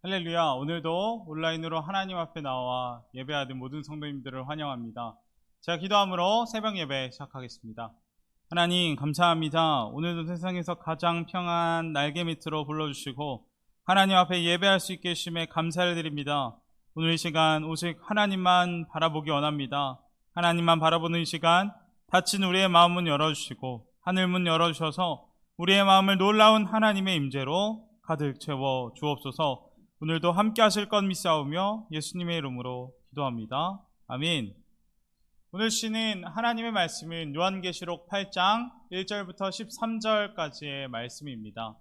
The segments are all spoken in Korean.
할렐루야. 오늘도 온라인으로 하나님 앞에 나와 예배하는 모든 성도님들을 환영합니다. 제가 기도함으로 새벽 예배 시작하겠습니다. 하나님, 감사합니다. 오늘도 세상에서 가장 평안 날개 밑으로 불러주시고, 하나님 앞에 예배할 수 있게 해주심에 감사를 드립니다. 오늘 이 시간 오직 하나님만 바라보기 원합니다. 하나님만 바라보는 이 시간, 닫힌 우리의 마음문 열어주시고, 하늘 문 열어주셔서, 우리의 마음을 놀라운 하나님의 임재로 가득 채워 주옵소서, 오늘도 함께 하실 것 믿사오며 예수님의 이름으로 기도합니다. 아멘. 오늘 시는 하나님의 말씀은 요한계시록 8장 1절부터 13절까지의 말씀입니다.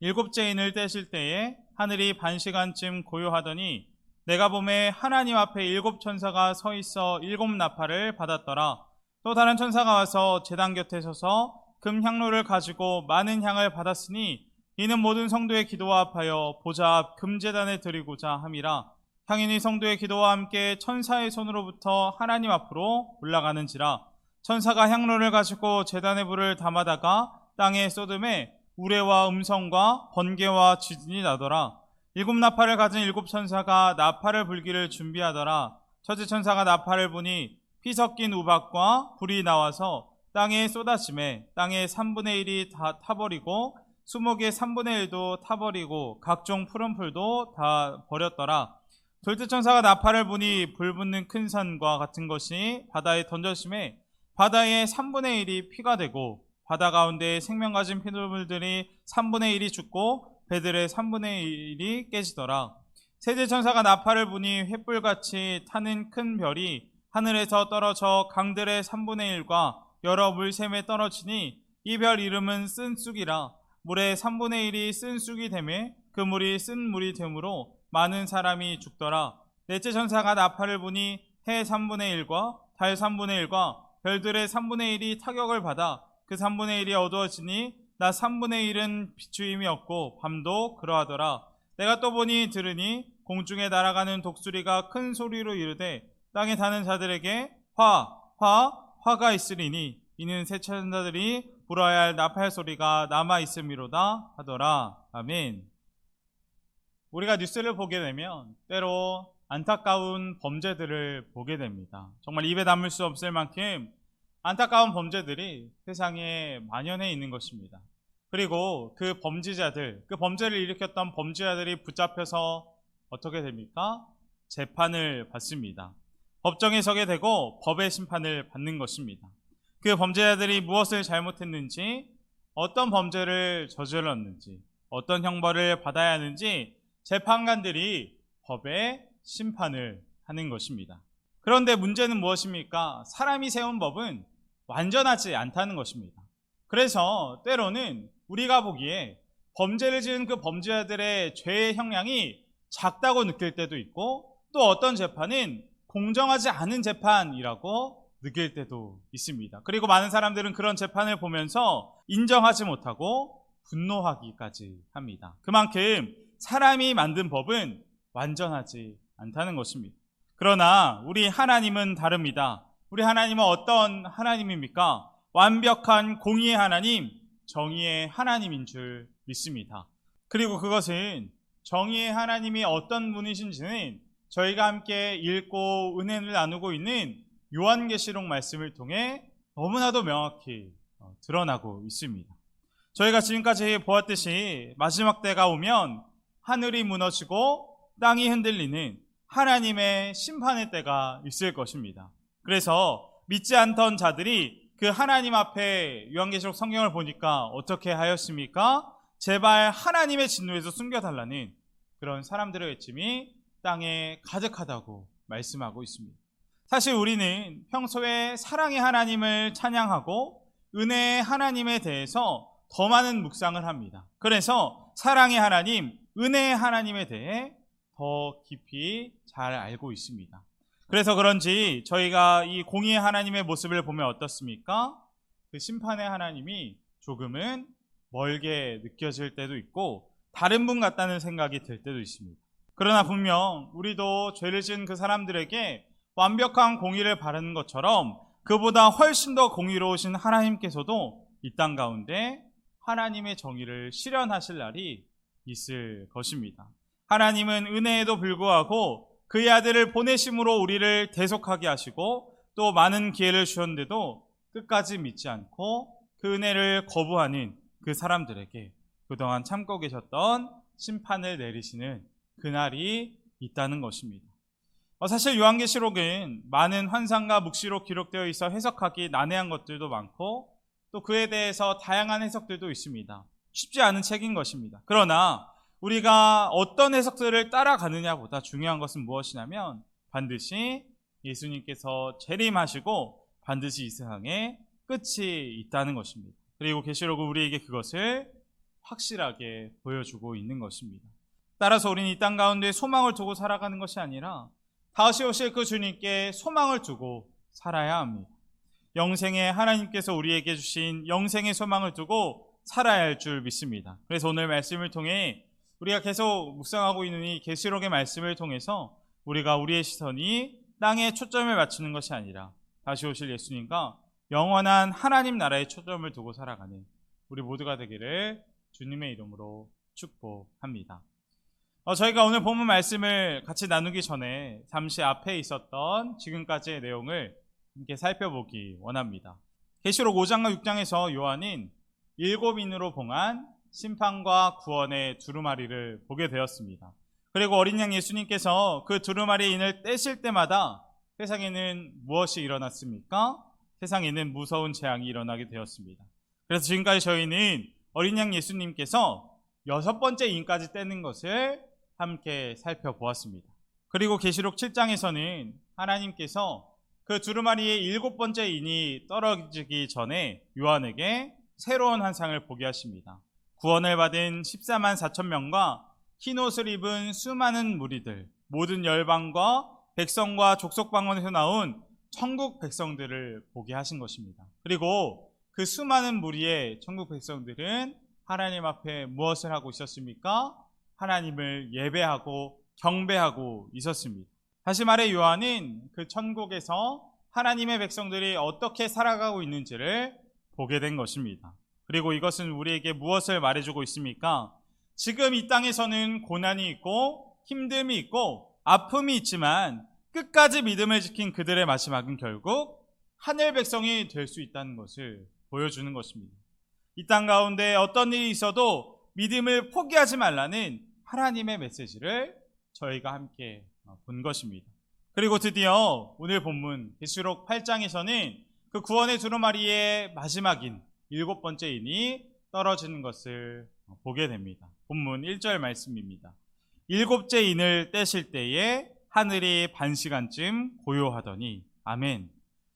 일곱째 인을 떼실 때에 하늘이 반 시간쯤 고요하더니 내가 봄에 하나님 앞에 일곱 천사가 서 있어 일곱 나팔을 받았더라. 또 다른 천사가 와서 제단 곁에 서서 금 향로를 가지고 많은 향을 받았으니 이는 모든 성도의 기도와 합하여 보좌 앞 금제단에 드리고자 함이라. 향인이 성도의 기도와 함께 천사의 손으로부터 하나님 앞으로 올라가는지라. 천사가 향로를 가지고 제단의 불을 담아다가 땅에 쏟음에 우레와 음성과 번개와 지진이 나더라. 일곱 나팔을 가진 일곱 천사가 나팔을 불기를 준비하더라. 첫째 천사가 나팔을 보니 피 섞인 우박과 불이 나와서 땅에 쏟아짐에 땅의 3분의 1이 다 타버리고 수목의 3분의 1도 타버리고 각종 푸른 풀도 다 버렸더라. 둘째 천사가 나팔을 보니 불 붙는 큰 산과 같은 것이 바다에 던져짐에 바다의 3분의 1이 피가 되고 바다 가운데 생명 가진 피조물들이 3분의 1이 죽고 배들의 3분의 1이 깨지더라. 세제 천사가 나팔을 보니 횃불같이 타는 큰 별이 하늘에서 떨어져 강들의 3분의 1과 여러 물샘에 떨어지니 이 별 이름은 쓴쑥이라 물의 3분의 1이 쓴 쑥이 되매 그 물이 쓴 물이 되므로 많은 사람이 죽더라. 넷째 천사가 나팔을 보니 해 3분의 1과 달 3분의 1과 별들의 3분의 1이 타격을 받아 그 3분의 1이 어두워지니 나 3분의 1은 비추임이 없고 밤도 그러하더라. 내가 또 보니 들으니 공중에 날아가는 독수리가 큰 소리로 이르되 땅에 사는 자들에게 화, 화, 화가 있으리니 이는 새 천사들이 불어야 할 나팔 소리가 남아 있음이로다 하더라. 아멘. 우리가 뉴스를 보게 되면 때로 안타까운 범죄들을 보게 됩니다. 정말 입에 담을 수 없을 만큼 안타까운 범죄들이 세상에 만연해 있는 것입니다. 그리고 그 범죄자들, 그 범죄를 일으켰던 범죄자들이 붙잡혀서 어떻게 됩니까? 재판을 받습니다. 법정에 서게 되고 법의 심판을 받는 것입니다. 그 범죄자들이 무엇을 잘못했는지, 어떤 범죄를 저질렀는지, 어떤 형벌을 받아야 하는지 재판관들이 법의 심판을 하는 것입니다. 그런데 문제는 무엇입니까? 사람이 세운 법은 완전하지 않다는 것입니다. 그래서 때로는 우리가 보기에 범죄를 지은 그 범죄자들의 죄의 형량이 작다고 느낄 때도 있고 또 어떤 재판은 공정하지 않은 재판이라고 느낄 때도 있습니다. 그리고 많은 사람들은 그런 재판을 보면서 인정하지 못하고 분노하기까지 합니다. 그만큼 사람이 만든 법은 완전하지 않다는 것입니다. 그러나 우리 하나님은 다릅니다. 우리 하나님은 어떤 하나님입니까? 완벽한 공의의 하나님, 정의의 하나님인 줄 믿습니다. 그리고 그것은 정의의 하나님이 어떤 분이신지는 저희가 함께 읽고 은혜를 나누고 있는 요한계시록 말씀을 통해 너무나도 명확히 어, 드러나고 있습니다. 저희가 지금까지 보았듯이 마지막 때가 오면 하늘이 무너지고 땅이 흔들리는 하나님의 심판의 때가 있을 것입니다. 그래서 믿지 않던 자들이 그 하나님 앞에 요한계시록 성경을 보니까 어떻게 하였습니까? 제발 하나님의 진노에서 숨겨달라는 그런 사람들의 외침이 땅에 가득하다고 말씀하고 있습니다. 사실 우리는 평소에 사랑의 하나님을 찬양하고 은혜의 하나님에 대해서 더 많은 묵상을 합니다. 그래서 사랑의 하나님, 은혜의 하나님에 대해 더 깊이 잘 알고 있습니다. 그래서 그런지 저희가 이 공의의 하나님의 모습을 보면 어떻습니까? 그 심판의 하나님이 조금은 멀게 느껴질 때도 있고 다른 분 같다는 생각이 들 때도 있습니다. 그러나 분명 우리도 죄를 지은 그 사람들에게 완벽한 공의를 바라는 것처럼 그보다 훨씬 더 공의로우신 하나님께서도 이 땅 가운데 하나님의 정의를 실현하실 날이 있을 것입니다. 하나님은 은혜에도 불구하고 그의 아들을 보내심으로 우리를 대속하게 하시고 또 많은 기회를 주셨는데도 끝까지 믿지 않고 그 은혜를 거부하는 그 사람들에게 그동안 참고 계셨던 심판을 내리시는 그날이 있다는 것입니다. 어, 사실 요한계시록은 많은 환상과 묵시로 기록되어 있어 해석하기 난해한 것들도 많고 또 그에 대해서 다양한 해석들도 있습니다. 쉽지 않은 책인 것입니다. 그러나 우리가 어떤 해석들을 따라가느냐보다 중요한 것은 무엇이냐면 반드시 예수님께서 재림하시고 반드시 이 세상에 끝이 있다는 것입니다. 그리고 계시록은 우리에게 그것을 확실하게 보여주고 있는 것입니다. 따라서 우리는 이 땅 가운데 소망을 두고 살아가는 것이 아니라 다시 오실 그 주님께 소망을 두고 살아야 합니다. 영생에 하나님께서 우리에게 주신 영생의 소망을 두고 살아야 할 줄 믿습니다. 그래서 오늘 말씀을 통해 우리가 계속 묵상하고 있는 이 계시록의 말씀을 통해서 우리가 우리의 시선이 땅에 초점을 맞추는 것이 아니라 다시 오실 예수님과 영원한 하나님 나라에 초점을 두고 살아가는 우리 모두가 되기를 주님의 이름으로 축복합니다. 어, 저희가 오늘 본문 말씀을 같이 나누기 전에 잠시 앞에 있었던 지금까지의 내용을 함께 살펴보기 원합니다. 계시록 5장과 6장에서 요한은 일곱인으로 봉한 심판과 구원의 두루마리를 보게 되었습니다. 그리고 어린 양 예수님께서 그 두루마리 인을 떼실 때마다 세상에는 무엇이 일어났습니까? 세상에는 무서운 재앙이 일어나게 되었습니다. 그래서 지금까지 저희는 어린 양 예수님께서 여섯 번째 인까지 떼는 것을 함께 살펴보았습니다. 그리고 계시록 7장에서는 하나님께서 그 두루마리의 일곱 번째 인이 떨어지기 전에 요한에게 새로운 환상을 보게 하십니다. 구원을 받은 14만 4천 명과 흰 옷을 입은 수많은 무리들, 모든 열방과 백성과 족속 방언에서 나온 천국 백성들을 보게 하신 것입니다. 그리고 그 수많은 무리의 천국 백성들은 하나님 앞에 무엇을 하고 있었습니까? 하나님을 예배하고 경배하고 있었습니다. 다시 말해 요한은 그 천국에서 하나님의 백성들이 어떻게 살아가고 있는지를 보게 된 것입니다. 그리고 이것은 우리에게 무엇을 말해주고 있습니까? 지금 이 땅에서는 고난이 있고 힘듦이 있고 아픔이 있지만 끝까지 믿음을 지킨 그들의 마지막은 결국 하늘 백성이 될 수 있다는 것을 보여주는 것입니다. 이 땅 가운데 어떤 일이 있어도 믿음을 포기하지 말라는 하나님의 메시지를 저희가 함께 본 것입니다. 그리고 드디어 오늘 본문 계시록 8장에서는 그 구원의 두루마리의 마지막인 일곱 번째 인이 떨어지는 것을 보게 됩니다. 본문 1절 말씀입니다. 일곱째 인을 떼실 때에 하늘이 반 시간쯤 고요하더니 아멘.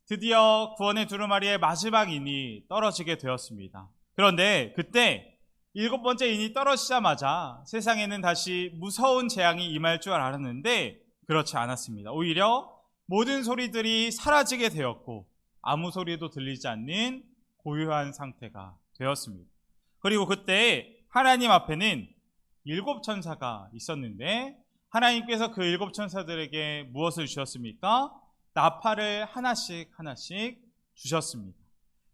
드디어 구원의 두루마리의 마지막 인이 떨어지게 되었습니다. 그런데 그때 일곱 번째 인이 떨어지자마자 세상에는 다시 무서운 재앙이 임할 줄 알았는데 그렇지 않았습니다. 오히려 모든 소리들이 사라지게 되었고 아무 소리도 들리지 않는 고요한 상태가 되었습니다. 그리고 그때 하나님 앞에는 일곱 천사가 있었는데 하나님께서 그 일곱 천사들에게 무엇을 주셨습니까? 나팔을 하나씩 하나씩 주셨습니다.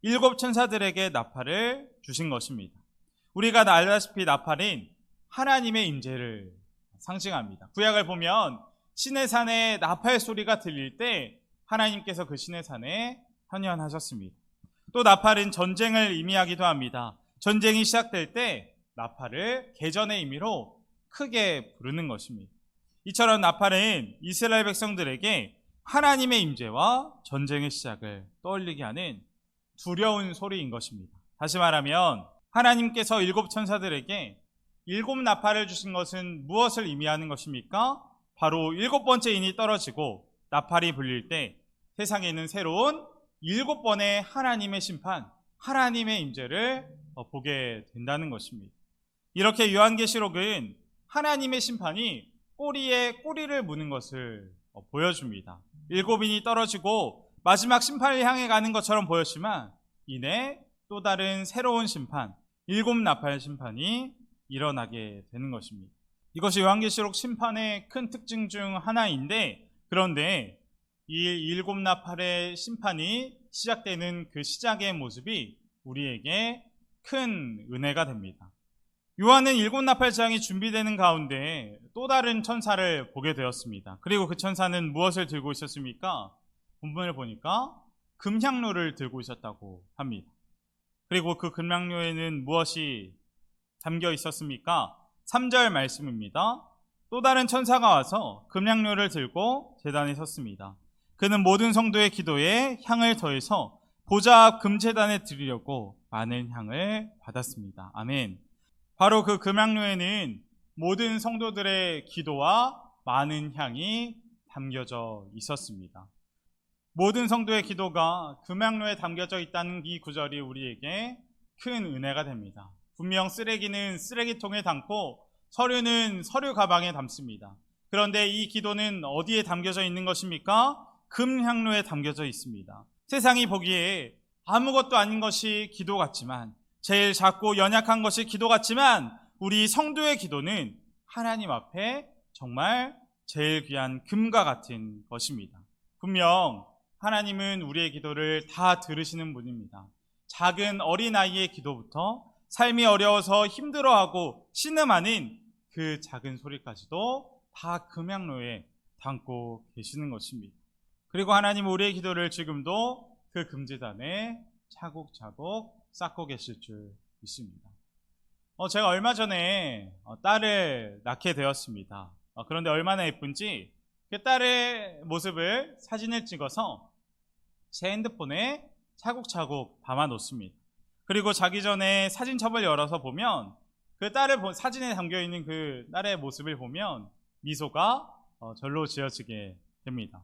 일곱 천사들에게 나팔을 주신 것입니다. 우리가 알다시피 나팔은 하나님의 임재를 상징합니다. 구약을 보면 신의 산에 나팔 소리가 들릴 때 하나님께서 그 신의 산에 현현하셨습니다. 또 나팔은 전쟁을 의미하기도 합니다. 전쟁이 시작될 때 나팔을 개전의 의미로 크게 부르는 것입니다. 이처럼 나팔은 이스라엘 백성들에게 하나님의 임재와 전쟁의 시작을 떠올리게 하는 두려운 소리인 것입니다. 다시 말하면 하나님께서 일곱 천사들에게 일곱 나팔을 주신 것은 무엇을 의미하는 것입니까? 바로 일곱 번째 인이 떨어지고 나팔이 불릴 때 세상에는 새로운 일곱 번의 하나님의 심판, 하나님의 임재를 어, 보게 된다는 것입니다. 이렇게 요한계시록은 하나님의 심판이 꼬리에 꼬리를 무는 것을 어, 보여줍니다. 일곱인이 떨어지고 마지막 심판을 향해 가는 것처럼 보였지만 이내 또 다른 새로운 심판, 일곱 나팔 심판이 일어나게 되는 것입니다. 이것이 요한계시록 심판의 큰 특징 중 하나인데 그런데 이 일곱 나팔의 심판이 시작되는 그 시작의 모습이 우리에게 큰 은혜가 됩니다. 요한은 일곱 나팔 재앙이 준비되는 가운데 또 다른 천사를 보게 되었습니다. 그리고 그 천사는 무엇을 들고 있었습니까? 본문을 보니까 금향로를 들고 있었다고 합니다. 그리고 그 금향로에는 무엇이 담겨 있었습니까? 3절 말씀입니다. 또 다른 천사가 와서 금향료를 들고 재단에 섰습니다. 그는 모든 성도의 기도에 향을 더해서 보좌 앞 금재단에 드리려고 많은 향을 받았습니다. 아멘. 바로 그 금향료에는 모든 성도들의 기도와 많은 향이 담겨져 있었습니다. 모든 성도의 기도가 금향로에 담겨져 있다는 이 구절이 우리에게 큰 은혜가 됩니다. 분명 쓰레기는 쓰레기통에 담고 서류는 서류 가방에 담습니다. 그런데 이 기도는 어디에 담겨져 있는 것입니까? 금향로에 담겨져 있습니다. 세상이 보기에 아무것도 아닌 것이 기도 같지만 제일 작고 연약한 것이 기도 같지만 우리 성도의 기도는 하나님 앞에 정말 제일 귀한 금과 같은 것입니다. 분명 하나님은 우리의 기도를 다 들으시는 분입니다. 작은 어린아이의 기도부터 삶이 어려워서 힘들어하고 신음하는 그 작은 소리까지도 다 금양로에 담고 계시는 것입니다. 그리고 하나님 우리의 기도를 지금도 그 금지단에 차곡차곡 쌓고 계실 줄 믿습니다. 어, 제가 얼마 전에 어, 딸을 낳게 되었습니다. 어, 그런데 얼마나 예쁜지 그 딸의 모습을 사진을 찍어서 제 핸드폰에 차곡차곡 담아 놓습니다. 그리고 자기 전에 사진첩을 열어서 보면 그 딸을 본 사진에 담겨 있는 그 딸의 모습을 보면 미소가 어, 절로 지어지게 됩니다.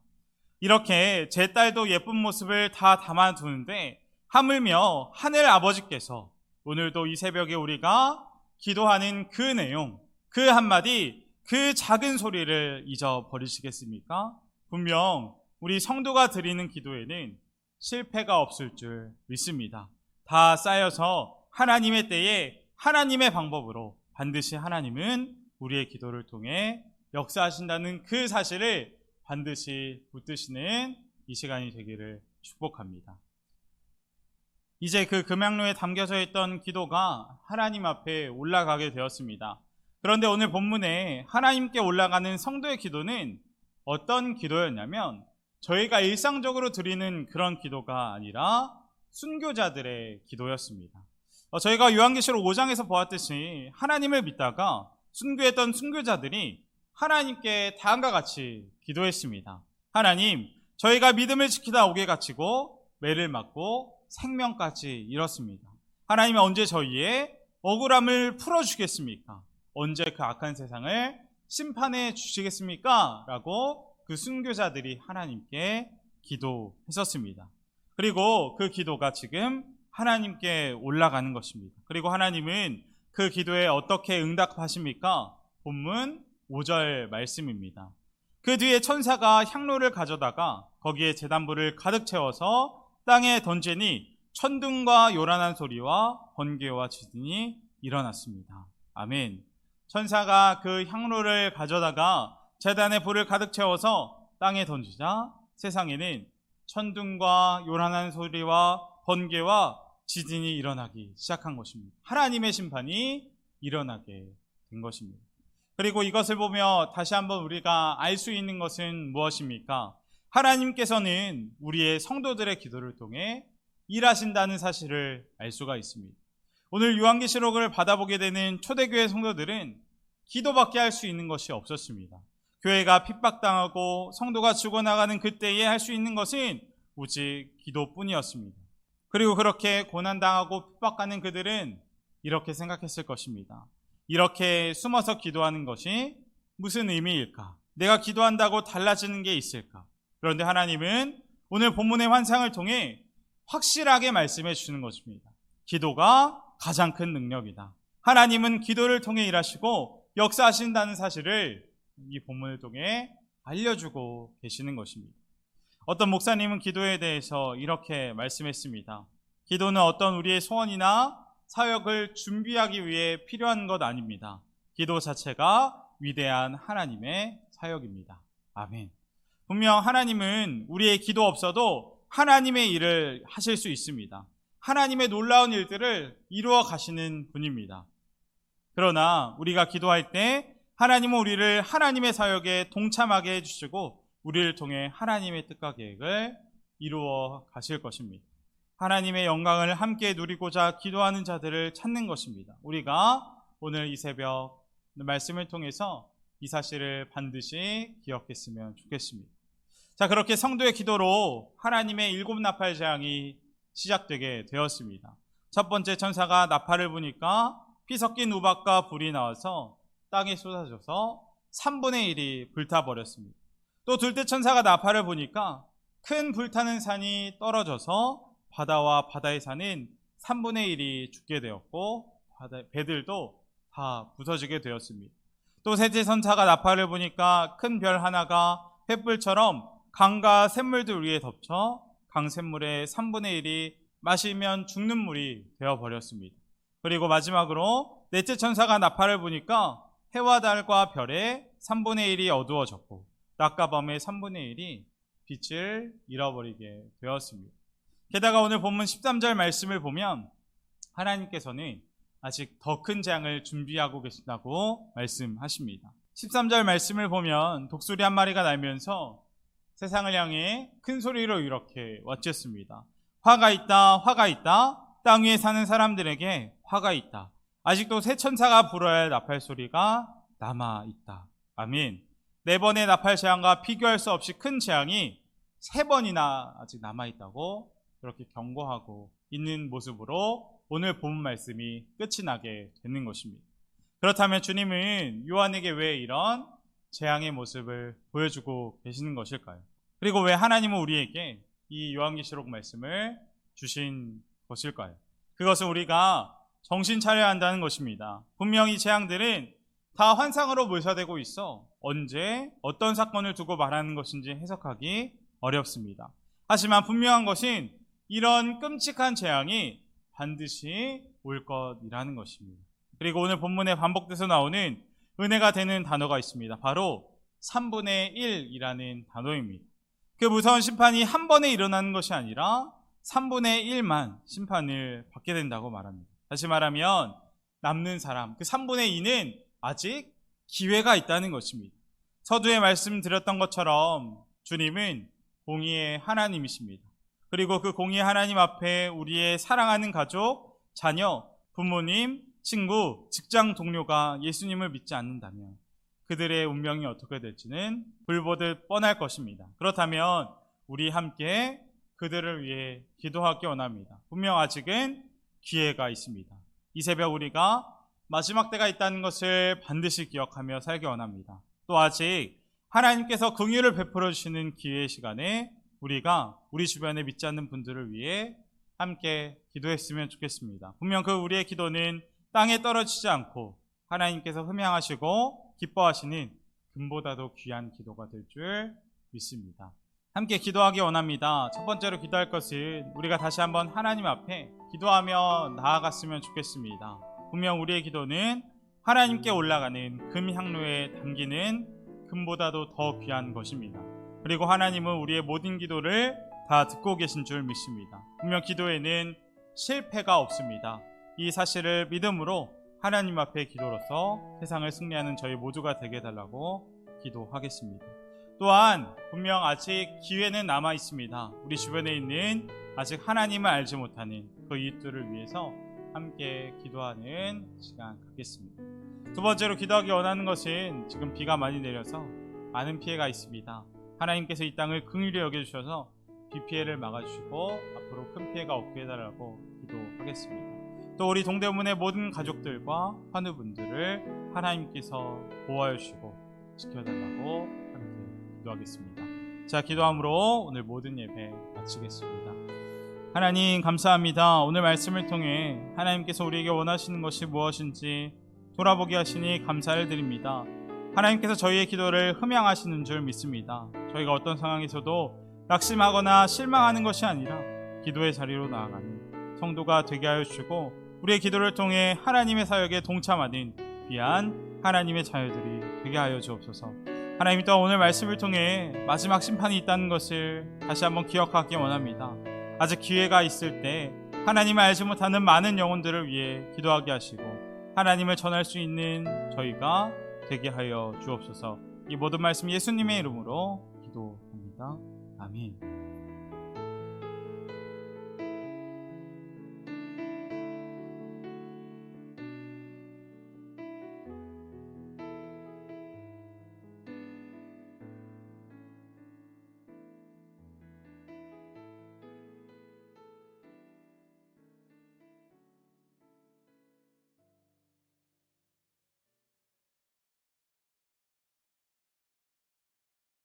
이렇게 제 딸도 예쁜 모습을 다 담아두는데 하물며 하늘 아버지께서 오늘도 이 새벽에 우리가 기도하는 그 내용, 그 한마디, 그 작은 소리를 잊어버리시겠습니까? 분명 우리 성도가 드리는 기도에는 실패가 없을 줄 믿습니다. 다 쌓여서 하나님의 때에 하나님의 방법으로 반드시 하나님은 우리의 기도를 통해 역사하신다는 그 사실을 반드시 붙드시는 이 시간이 되기를 축복합니다. 이제 그 금양로에 담겨져 있던 기도가 하나님 앞에 올라가게 되었습니다. 그런데 오늘 본문에 하나님께 올라가는 성도의 기도는 어떤 기도였냐면 저희가 일상적으로 드리는 그런 기도가 아니라 순교자들의 기도였습니다. 어, 저희가 요한계시록 5장에서 보았듯이 하나님을 믿다가 순교했던 순교자들이 하나님께 다음과 같이 기도했습니다. 하나님, 저희가 믿음을 지키다 오게 갇히고 매를 맞고 생명까지 잃었습니다. 하나님은 언제 저희의 억울함을 풀어주겠습니까? 언제 그 악한 세상을 심판해 주시겠습니까? 라고 그 순교자들이 하나님께 기도했었습니다. 그리고 그 기도가 지금 하나님께 올라가는 것입니다. 그리고 하나님은 그 기도에 어떻게 응답하십니까? 본문 5절 말씀입니다. 그 뒤에 천사가 향로를 가져다가 거기에 재단불을 가득 채워서 땅에 던지니 천둥과 요란한 소리와 번개와 지진이 일어났습니다. 아멘. 천사가 그 향로를 가져다가 재단에 불을 가득 채워서 땅에 던지자 세상에는 천둥과 요란한 소리와 번개와 지진이 일어나기 시작한 것입니다. 하나님의 심판이 일어나게 된 것입니다. 그리고 이것을 보며 다시 한번 우리가 알 수 있는 것은 무엇입니까? 하나님께서는 우리의 성도들의 기도를 통해 일하신다는 사실을 알 수가 있습니다. 오늘 요한계시록을 받아보게 되는 초대교회 성도들은 기도밖에 할 수 있는 것이 없었습니다. 교회가 핍박당하고 성도가 죽어나가는 그때에 할 수 있는 것은 오직 기도뿐이었습니다. 그리고 그렇게 고난당하고 핍박하는 그들은 이렇게 생각했을 것입니다. 이렇게 숨어서 기도하는 것이 무슨 의미일까? 내가 기도한다고 달라지는 게 있을까? 그런데 하나님은 오늘 본문의 환상을 통해 확실하게 말씀해 주시는 것입니다. 기도가 가장 큰 능력이다. 하나님은 기도를 통해 일하시고 역사하신다는 사실을 이 본문을 통해 알려주고 계시는 것입니다. 어떤 목사님은 기도에 대해서 이렇게 말씀했습니다. 기도는 어떤 우리의 소원이나 사역을 준비하기 위해 필요한 것 아닙니다. 기도 자체가 위대한 하나님의 사역입니다. 아멘. 분명 하나님은 우리의 기도 없어도 하나님의 일을 하실 수 있습니다. 하나님의 놀라운 일들을 이루어 가시는 분입니다. 그러나 우리가 기도할 때 하나님은 우리를 하나님의 사역에 동참하게 해주시고 우리를 통해 하나님의 뜻과 계획을 이루어 가실 것입니다. 하나님의 영광을 함께 누리고자 기도하는 자들을 찾는 것입니다. 우리가 오늘 이 새벽 말씀을 통해서 이 사실을 반드시 기억했으면 좋겠습니다. 자, 그렇게 성도의 기도로 하나님의 일곱 나팔 재앙이 시작되게 되었습니다. 첫 번째 천사가 나팔을 부니까 피 섞인 우박과 불이 나와서 땅에 쏟아져서 3분의 1이 불타버렸습니다. 또 둘째 천사가 나팔을 부니까 큰 불타는 산이 떨어져서 바다와 바다에 사는 3분의 1이 죽게 되었고 배들도 다 부서지게 되었습니다. 또 셋째 천사가 나팔을 부니까 큰 별 하나가 횃불처럼 강과 샘물들 위에 덮쳐 강 샘물의 3분의 1이 마시면 죽는 물이 되어버렸습니다. 그리고 마지막으로 넷째 천사가 나팔을 부니까 해와 달과 별의 3분의 1이 어두워졌고 낮과 밤의 3분의 1이 빛을 잃어버리게 되었습니다. 게다가 오늘 본문 13절 말씀을 보면 하나님께서는 아직 더 큰 재앙을 준비하고 계신다고 말씀하십니다. 13절 말씀을 보면 독수리 한 마리가 날면서 세상을 향해 큰 소리로 이렇게 외쳤습니다. 화가 있다, 화가 있다. 땅 위에 사는 사람들에게 화가 있다. 아직도 새 천사가 불어야 할 나팔 소리가 남아 있다. 아멘. 네 번의 나팔 재앙과 비교할 수 없이 큰 재앙이 세 번이나 아직 남아 있다고 그렇게 경고하고 있는 모습으로 오늘 본 말씀이 끝이 나게 되는 것입니다. 그렇다면 주님은 요한에게 왜 이런 재앙의 모습을 보여주고 계시는 것일까요? 그리고 왜 하나님은 우리에게 이 요한계시록 말씀을 주신 것일까요? 그것은 우리가 정신 차려야 한다는 것입니다. 분명히 재앙들은 다 환상으로 묘사되고 있어 언제 어떤 사건을 두고 말하는 것인지 해석하기 어렵습니다. 하지만 분명한 것은 이런 끔찍한 재앙이 반드시 올 것이라는 것입니다. 그리고 오늘 본문에 반복돼서 나오는 은혜가 되는 단어가 있습니다. 바로 3분의 1이라는 단어입니다. 그 무서운 심판이 한 번에 일어나는 것이 아니라 3분의 1만 심판을 받게 된다고 말합니다. 다시 말하면 남는 사람, 그 3분의 2는 아직 기회가 있다는 것입니다. 서두에 말씀드렸던 것처럼 주님은 공의의 하나님이십니다. 그리고 그 공의의 하나님 앞에 우리의 사랑하는 가족, 자녀, 부모님, 친구, 직장 동료가 예수님을 믿지 않는다면 그들의 운명이 어떻게 될지는 불보듯 뻔할 것입니다. 그렇다면 우리 함께 그들을 위해 기도하기 원합니다. 분명 아직은 기회가 있습니다. 이 새벽 우리가 마지막 때가 있다는 것을 반드시 기억하며 살기 원합니다. 또 아직 하나님께서 긍휼을 베풀어 주시는 기회의 시간에 우리가 우리 주변에 믿지 않는 분들을 위해 함께 기도했으면 좋겠습니다. 분명 그 우리의 기도는 땅에 떨어지지 않고 하나님께서 흠양하시고 기뻐하시는 금보다도 귀한 기도가 될 줄 믿습니다. 함께 기도하기 원합니다. 첫 번째로 기도할 것은 우리가 다시 한번 하나님 앞에 기도하며 나아갔으면 좋겠습니다. 분명 우리의 기도는 하나님께 올라가는 금 향로에 담기는 금보다도 더 귀한 것입니다. 그리고 하나님은 우리의 모든 기도를 다 듣고 계신 줄 믿습니다. 분명 기도에는 실패가 없습니다. 이 사실을 믿음으로 하나님 앞에 기도로서 세상을 승리하는 저희 모두가 되게 해달라고 기도하겠습니다. 또한 분명 아직 기회는 남아 있습니다. 우리 주변에 있는 아직 하나님을 알지 못하는 그 이웃들을 위해서 함께 기도하는 시간 갖겠습니다. 두 번째로 기도하기 원하는 것은 지금 비가 많이 내려서 많은 피해가 있습니다. 하나님께서 이 땅을 긍휼히 여겨주셔서 비 피해를 막아주시고 앞으로 큰 피해가 없게 해달라고 기도하겠습니다. 또 우리 동대문의 모든 가족들과 환우분들을 하나님께서 보호하여 주시고 지켜달라고 함께 기도하겠습니다. 자, 기도함으로 오늘 모든 예배 마치겠습니다. 하나님 감사합니다. 오늘 말씀을 통해 하나님께서 우리에게 원하시는 것이 무엇인지 돌아보게 하시니 감사를 드립니다. 하나님께서 저희의 기도를 흠양하시는 줄 믿습니다. 저희가 어떤 상황에서도 낙심하거나 실망하는 것이 아니라 기도의 자리로 나아가는 성도가 되게 하여 주시고 우리의 기도를 통해 하나님의 사역에 동참하는 귀한 하나님의 자녀들이 되게 하여 주옵소서. 하나님 또한 오늘 말씀을 통해 마지막 심판이 있다는 것을 다시 한번 기억하기 원합니다. 아직 기회가 있을 때 하나님을 알지 못하는 많은 영혼들을 위해 기도하게 하시고 하나님을 전할 수 있는 저희가 되게 하여 주옵소서. 이 모든 말씀 예수님의 이름으로 기도합니다. 아멘.